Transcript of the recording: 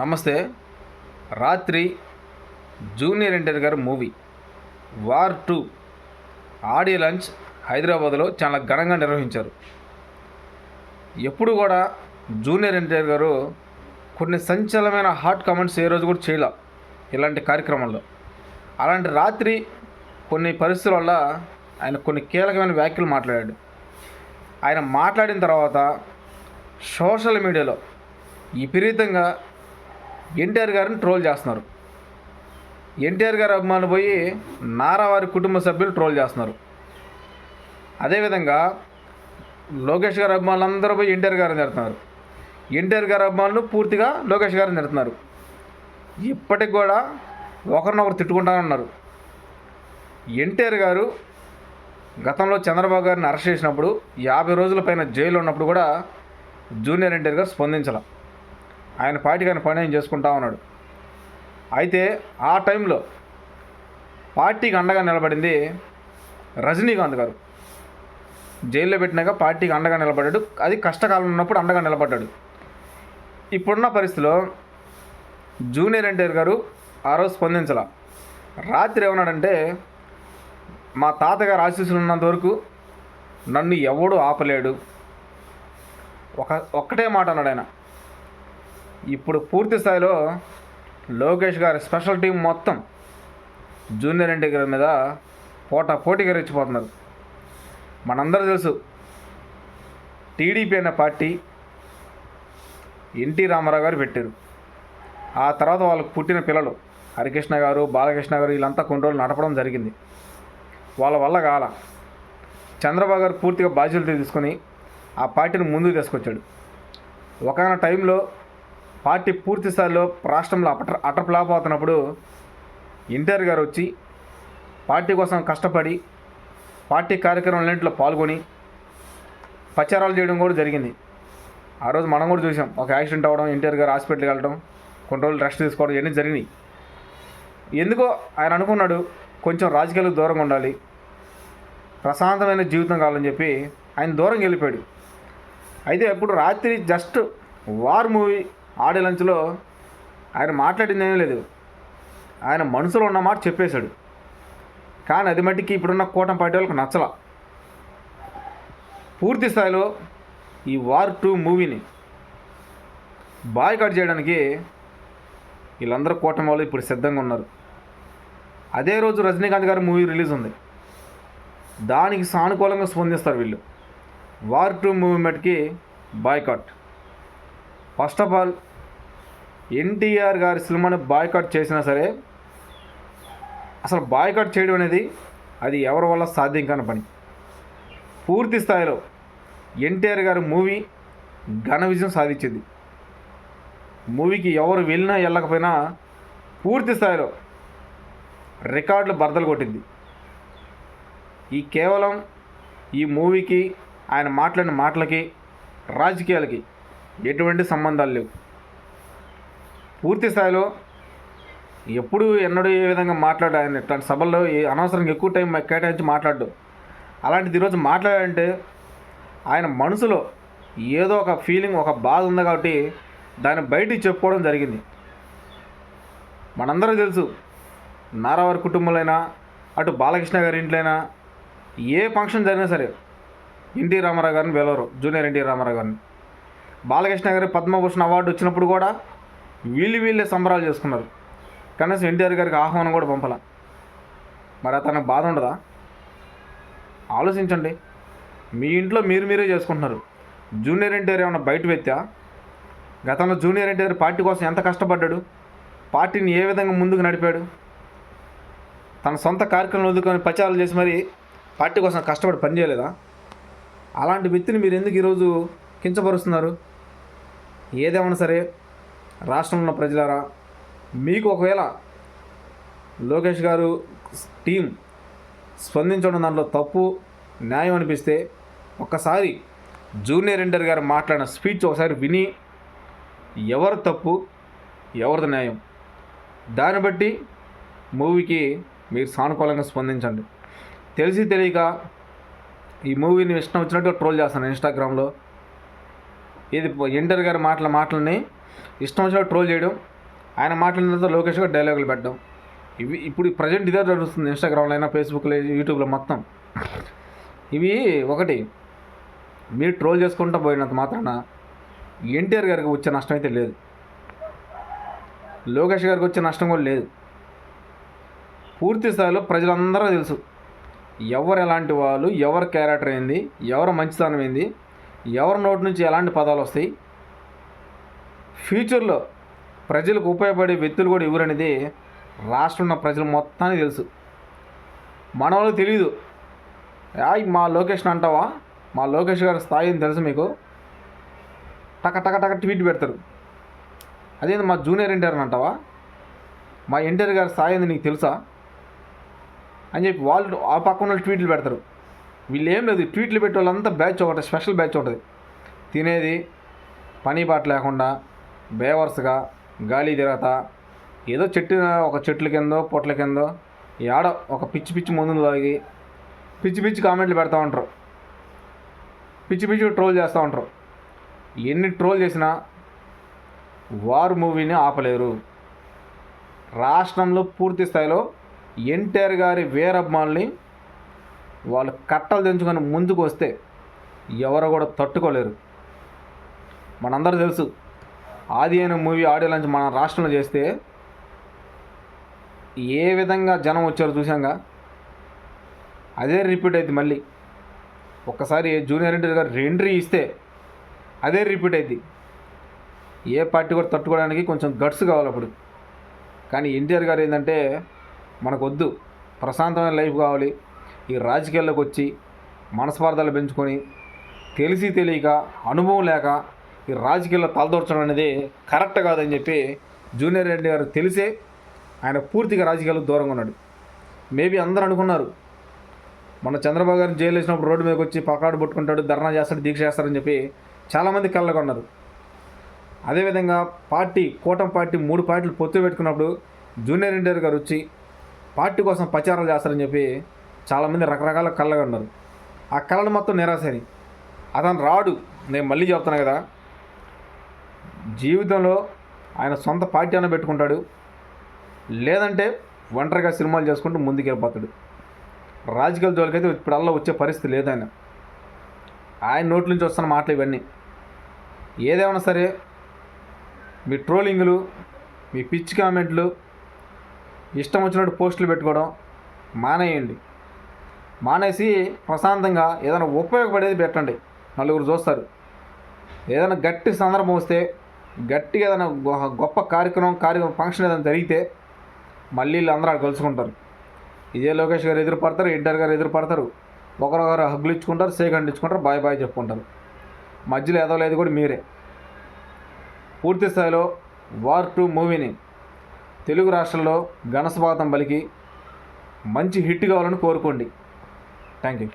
నమస్తే. రాత్రి జూనియర్ ఎన్టీఆర్ గారు movie war two audio launch హైదరాబాద్లో చాలా ఘనంగా నిర్వహించారు. ఎప్పుడు కూడా జూనియర్ ఎన్టీఆర్ గారు కొన్ని సంచలనమైన హాట్ కామెంట్స్ ఏ రోజు కూడా చేయలే ఇలాంటి కార్యక్రమంలో. అలాంటి రాత్రి కొన్ని పరిస్థితుల వల్ల ఆయన కొన్ని కీలకమైన వ్యాఖ్యలు మాట్లాడాడు. ఆయన మాట్లాడిన తర్వాత సోషల్ మీడియాలో విపరీతంగా ఎన్టీఆర్ గారిని ట్రోల్ చేస్తున్నారు. ఎన్టీఆర్ గారు అభిమానులు పోయి నారా వారి కుటుంబ సభ్యులు ట్రోల్ చేస్తున్నారు. అదేవిధంగా లోకేష్ గారి అభిమానులు అందరూ పోయి ఎన్టీఆర్ గారిని తిడుతున్నారు. ఎన్టీఆర్ గారి అభిమానులు పూర్తిగా లోకేష్ గారిని తిడుతున్నారు. ఇప్పటికి కూడా ఒకరినొకరు తిట్టుకుంటానన్నారు ఎన్టీఆర్ గారు గతంలో చంద్రబాబు గారిని అరెస్ట్ చేసినప్పుడు యాభై రోజుల పైన జైలు ఉన్నప్పుడు కూడా జూనియర్ ఎన్టీఆర్ గారు స్పందించాల. ఆయన పార్టీ ఆయన పని ఆయన చేసుకుంటా ఉన్నాడు. అయితే ఆ టైంలో పార్టీకి అండగా నిలబడింది రజనీకాంత్ గారు. జైల్లో పెట్టినాక పార్టీకి అండగా నిలబడ్డాడు. అది కష్టకాలం ఉన్నప్పుడు అండగా నిలబడ్డాడు. ఇప్పుడున్న పరిస్థితిలో జూనియర్ ఎన్టీఆర్ గారు ఆ రోజు స్పందించాల. రాత్రి ఏమన్నాడంటే మా తాతగారు ఆశీస్సులు ఉన్నంత వరకు నన్ను ఎవడూ ఆపలేడు. ఒక ఒక్కటే మాట అన్నాడు ఆయన. ఇప్పుడు పూర్తి స్థాయిలో లోకేష్ గారి స్పెషల్ టీం మొత్తం జూనియర్ ఎన్టీ గారి మీద పోటా పోటీగా రెచ్చిపోతున్నారు. మనందరూ తెలుసు టీడీపీ అనే పార్టీ ఎన్టీ రామారావు గారు పెట్టారు. ఆ తర్వాత వాళ్ళకు పుట్టిన పిల్లలు హరికృష్ణ గారు బాలకృష్ణ గారు వీళ్ళంతా కొన్ని రోజులు నడపడం జరిగింది. వాళ్ళ వల్ల కాల చంద్రబాబు గారు పూర్తిగా బాధ్యతలు తీసుకొని ఆ పార్టీని ముందుకు తీసుకొచ్చాడు. ఒకనొక టైంలో పార్టీ పూర్తి స్థాయిలో రాష్ట్రంలో అట అటప్లాపోతున్నప్పుడు ఎన్టీఆర్ గారు వచ్చి పార్టీ కోసం కష్టపడి పార్టీ కార్యక్రమాలన్నింటిలో పాల్గొని ప్రచారాలు చేయడం కూడా జరిగింది. ఆ రోజు మనం కూడా చూసాం. ఒక యాక్సిడెంట్ అవ్వడం ఎన్టీఆర్ గారు హాస్పిటల్కి వెళ్ళడం కొన్ని రోజులు రెస్ట్ తీసుకోవడం ఇవన్నీ జరిగినాయి. ఎందుకో ఆయన అనుకున్నాడు కొంచెం రాజకీయాలకు దూరంగా ఉండాలి ప్రశాంతమైన జీవితం కావాలని చెప్పి ఆయన దూరంగా వెళ్ళిపోయాడు. అయితే ఇప్పుడు రాత్రి జస్ట్ వార్ మూవీ ఆడియో లంచ్లో ఆయన మాట్లాడింది ఏమీ లేదు. ఆయన మనసులో ఉన్న మాట చెప్పేశాడు. కానీ అది మట్టికి ఇప్పుడున్న కూటమి పార్టీ వాళ్ళకి నచ్చల. పూర్తి స్థాయిలో ఈ వార్ టూ మూవీని బాయ్కాట్ చేయడానికి వీళ్ళందరూ కూటమి వాళ్ళు ఇప్పుడు సిద్ధంగా ఉన్నారు. అదే రోజు రజనీకాంత్ గారి మూవీ రిలీజ్ ఉంది. దానికి సానుకూలంగా స్పందిస్తారు వీళ్ళు. వార్ టూ మూవీ మటుకి boycott. First of all NTR గారి సినిమాని బాయ్కాట్ చేసినా సరే అసలు బాయ్కాట్ చేయడం అనేది అది ఎవరి వల్ల సాధ్యం కాని పని. పూర్తి స్థాయిలో ఎన్టీఆర్ గారి మూవీ ఘన విజయం సాధించింది. మూవీకి ఎవరు వెళ్ళినా వెళ్ళకపోయినా పూర్తి స్థాయిలో రికార్డులు బద్దలు కొట్టింది. ఈ కేవలం ఈ మూవీకి ఆయన మాట్లాడిన మాటలకి రాజకీయాలకి ఎటువంటి సంబంధాలు లేవు. పూర్తి స్థాయిలో ఎప్పుడు ఎన్నడూ ఏ విధంగా మాట్లాడు ఆయన ఇట్లాంటి సభల్లో అనవసరంగా ఎక్కువ టైం కేటాయించి మాట్లాడు అలాంటిది ఈరోజు మాట్లాడాలంటే ఆయన మనసులో ఏదో ఒక ఫీలింగ్ ఒక బాధ ఉంది కాబట్టి దాన్ని బయటికి చెప్పుకోవడం జరిగింది. మనందరూ తెలుసు నారావారి కుటుంబంలోనైనా అటు బాలకృష్ణ గారి ఇంట్లోనైనా ఏ ఫంక్షన్ జరిగినా సరే ఎన్టీ రామారావు గారిని పిలవరు జూనియర్ ఎన్టీ రామారావు గారిని. బాలకృష్ణ గారి పద్మభూషణ్ అవార్డు వచ్చినప్పుడు కూడా వీళ్ళు వీళ్ళే సంబరాలు చేసుకున్నారు. కనీసం ఎన్టీఆర్ గారికి ఆహ్వానం కూడా పంపల. మరి అతనికి బాధ ఉండదా? ఆలోచించండి. మీ ఇంట్లో మీరు మీరే చేసుకుంటున్నారు. జూనియర్ ఎన్టీఆర్ ఏమైనా బయట వ్యక్తా గతంలో జూనియర్ ఎన్టీఆర్ పార్టీ కోసం ఎంత కష్టపడ్డాడు? పార్టీని ఏ విధంగా ముందుకు నడిపాడు? తన సొంత కార్యక్రమం వదుకొని ప్రచారాలు చేసి మరి పార్టీ కోసం కష్టపడి పనిచేయలేదా? అలాంటి వ్యక్తిని మీరు ఎందుకు ఈరోజు కించపరుస్తున్నారు? ఏదేమైనా సరే రాష్ట్రంలో ఉన్న ప్రజలారా మీకు ఒకవేళ లోకేష్ గారు టీం స్పందించడం దాంట్లో తప్పు న్యాయం అనిపిస్తే ఒక్కసారి జూనియర్ ఎన్టీఆర్ గారు మాట్లాడిన స్పీచ్ ఒకసారి విని ఎవరు తప్పు ఎవరిది న్యాయం దాన్ని బట్టి మూవీకి మీరు సానుకూలంగా స్పందించండి. తెలిసి తెలియక ఈ మూవీని ఇష్టం వచ్చినట్టుగా ట్రోల్ చేస్తాను ఇన్స్టాగ్రామ్లో. ఇది ఎన్టీఆర్ గారి మాటల మాటలని ఇష్టం వచ్చినట్టు ట్రోల్ చేయడం ఆయన మాట్లాడిన తర్వాత లోకేష్ గారు డైలాగులు పెట్టడం. ఇవి ఇప్పుడు ప్రజెంట్ ఇదే జరుగుతుంది ఇన్స్టాగ్రామ్లో అయినా ఫేస్బుక్లో యూట్యూబ్లో మొత్తం. ఇవి ఒకటి. మీరు ట్రోల్ చేసుకుంటూ పోయినంత మాత్రాన ఎన్టీఆర్ గారికి వచ్చే నష్టం అయితే లేదు. లోకేష్ గారికి వచ్చే నష్టం కూడా లేదు. పూర్తి స్థాయిలో ప్రజలందరూ తెలుసు. ఎవరు ఎలాంటి వాళ్ళు ఎవరు క్యారెక్టర్ ఏంది ఎవరు మంచితనం ఏంది ఎవరి నోటి నుంచి ఎలాంటి పదాలు వస్తాయి? ఫ్యూచర్లో ప్రజలకు ఉపయోగపడే వ్యక్తులు కూడా ఎవరనేది రాష్ట్రం ఉన్న ప్రజలు మొత్తానికి తెలుసు. మన వాళ్ళకి తెలియదు యాయ్ మా లొకేషన్ అంటావా? మా లోకేష్ గారి స్థాయి అని తెలుసు మీకు? టక టక టక ట్వీట్ పెడతారు. అదేంది మా జూనియర్ ఎన్టీఆర్ అని అంటావా? మా ఎన్టీఆర్ గారి స్థాయి ఏంది నీకు తెలుసా? అని చెప్పి వాళ్ళు ఆ పక్కన వాళ్ళు ట్వీట్లు పెడతారు. వీళ్ళు ఏం లేదు ట్వీట్లు పెట్టే వాళ్ళంతా బ్యాచ్ ఒకటి స్పెషల్ బ్యాచ్ ఒకటి. తినేది పని పాట లేకుండా బేవర్స్గా గాలి తిరగతా ఏదో చెట్టు ఒక చెట్ల కిందో పొట్ల కిందో ఏడ ఒక పిచ్చి పిచ్చి మందులు తాగి పిచ్చి పిచ్చి కామెంట్లు పెడతా ఉంటారు. పిచ్చి పిచ్చి ట్రోల్ చేస్తూ ఉంటారు. ఎన్ని ట్రోల్ చేసినా వార్ మూవీని ఆపలేరు. రాష్ట్రంలో పూర్తి స్థాయిలో ఎన్టీఆర్ గారి వీరభిమాల్ని వాళ్ళు కట్టలు తెంచుకొని ముందుకు వస్తే ఎవరు కూడా తట్టుకోలేరు. మనందరూ తెలుసు ఆది అయిన మూవీ ఆడియో లాంచ్ మన రాష్ట్రంలో చేస్తే ఏ విధంగా జనం వచ్చారో చూసాంగా అదే రిపీట్ అయింది మళ్ళీ. ఒక్కసారి జూనియర్ ఎన్టీఆర్ గారు రెండ్రీ ఇస్తే అదే రిపీట్ అయింది ఏ పార్టీ కూడా తట్టుకోవడానికి కొంచెం గట్స్ కావాలి అప్పుడు. కానీ ఎన్టీఆర్ గారు ఏంటంటే మనకొద్దు ప్రశాంతమైన లైఫ్ కావాలి. ఈ రాజకీయాల్లోకి వచ్చి మనస్పార్థాలు పెంచుకొని తెలిసి తెలియక అనుభవం లేక ఈ రాజకీయాల్లో తలదూర్చడం అనేది కరెక్ట్ కాదని చెప్పి జూనియర్ రెడ్డి గారు తెలిసే ఆయన పూర్తిగా రాజకీయాలకు దూరంగా ఉన్నాడు. మేబీ అందరూ అనుకున్నారు మన చంద్రబాబు గారిని జైలు వేసినప్పుడు రోడ్డు మీదకి వచ్చి పకాడు పట్టుకుంటాడు ధర్నా చేస్తాడు దీక్ష చేస్తారని చెప్పి చాలామంది కళ్ళగొన్నారు అదేవిధంగా పార్టీ కూటమి పార్టీ మూడు పార్టీలు పొత్తు పెట్టుకున్నప్పుడు జూనియర్ ఎన్టీఆర్ గారు వచ్చి పార్టీ కోసం ప్రచారాలు చేస్తారని చెప్పి చాలామంది రకరకాల కళ్ళగా ఉన్నారు. ఆ కళను మొత్తం నిరాశని. అతను రాడు. నేను మళ్ళీ చెప్తాను కదా. జీవితంలో ఆయన సొంత పార్టీ అన్న పెట్టుకుంటాడు. లేదంటే ఒంటరిగా సినిమాలు చేసుకుంటూ ముందుకెళ్ళిపోతాడు. రాజకీయాల జోలికైతే ఇప్పుడల్లా వచ్చే పరిస్థితి లేదు ఆయన. ఆయన నోట్ల నుంచి వస్తున్న మాటలు ఇవన్నీ. ఏదేమైనా సరే మీ ట్రోలింగ్లు మీ పిచ్ కామెంట్లు ఇష్టం వచ్చినట్టు పోస్టులు పెట్టుకోవడం మానేయండి. మానేసి ప్రశాంతంగా ఏదైనా ఉపయోగపడేది పెట్టండి. నలుగురు చూస్తారు. ఏదైనా గట్టి సందర్భం వస్తే గట్టిగా ఏదైనా గొప్ప కార్యక్రమం కార్యక్రమం ఫంక్షన్ ఏదైనా జరిగితే మళ్ళీ అందరూ కలుసుకుంటారు. ఇదే లోకేష్ గారు ఎదురుపడతారు ఎన్టీఆర్ గారు ఎదురుపడతారు. ఒకరొకరు హగ్గులు ఇచ్చుకుంటారు సేక్ ఇచ్చుకుంటారు బాయ్ బాయ్ చెప్పుకుంటారు. మధ్యలో ఎదవలేదు కూడా మీరే. పూర్తి స్థాయిలో వార్ టూ మూవీని తెలుగు రాష్ట్రంలో ఘనస్వాగతం పలికి మంచి హిట్ కావాలని కోరుకోండి. தேங்க்யூ